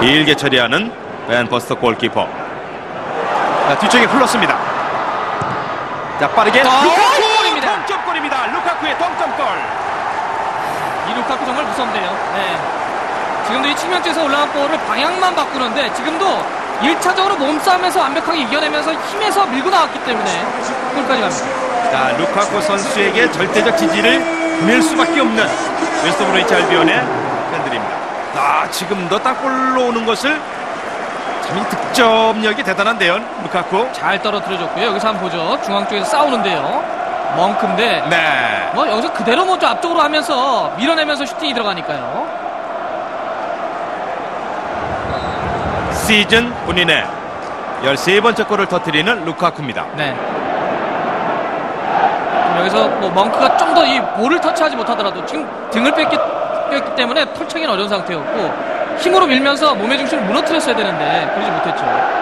길게 처리하는 벤 버스터 골키퍼. 자, 뒤쪽에 흘렀습니다. 자, 빠르게 어, 루카쿠 골입니다. 동점골입니다. 루카쿠의 동점골. 이 루카쿠 정말 무섭네요. 네. 지금도 이 측면쪽에서 올라간 볼을 방향만 바꾸는데 지금도 1차적으로 몸싸움에서 완벽하게 이겨내면서 힘에서 밀고 나왔기 때문에 골까지 갑니다. 자, 루카쿠 선수에게 절대적 지지를 보낼 수밖에 없는 웨스트 브로이치 알비온의. 아, 지금도 땅볼로 오는 것을 참 이 득점력이 대단한데요, 루카쿠. 잘 떨어뜨려줬고요. 여기서 한번 보죠. 중앙 쪽에서 싸우는데요. 멍크인데 네. 뭐 여기서 그대로 먼저 앞쪽으로 하면서 밀어내면서 슈팅이 들어가니까요. 시즌 본인의 13번째 골을 터뜨리는 루카쿠입니다. 네. 여기서 뭐 멍크가 좀 더 이 볼을 터치하지 못하더라도 지금 등을 뺐기, 뺐기 때문에 털쳐기는 어려운 상태였고 힘으로 밀면서 몸의 중심을 무너뜨렸어야 되는데 그러지 못했죠.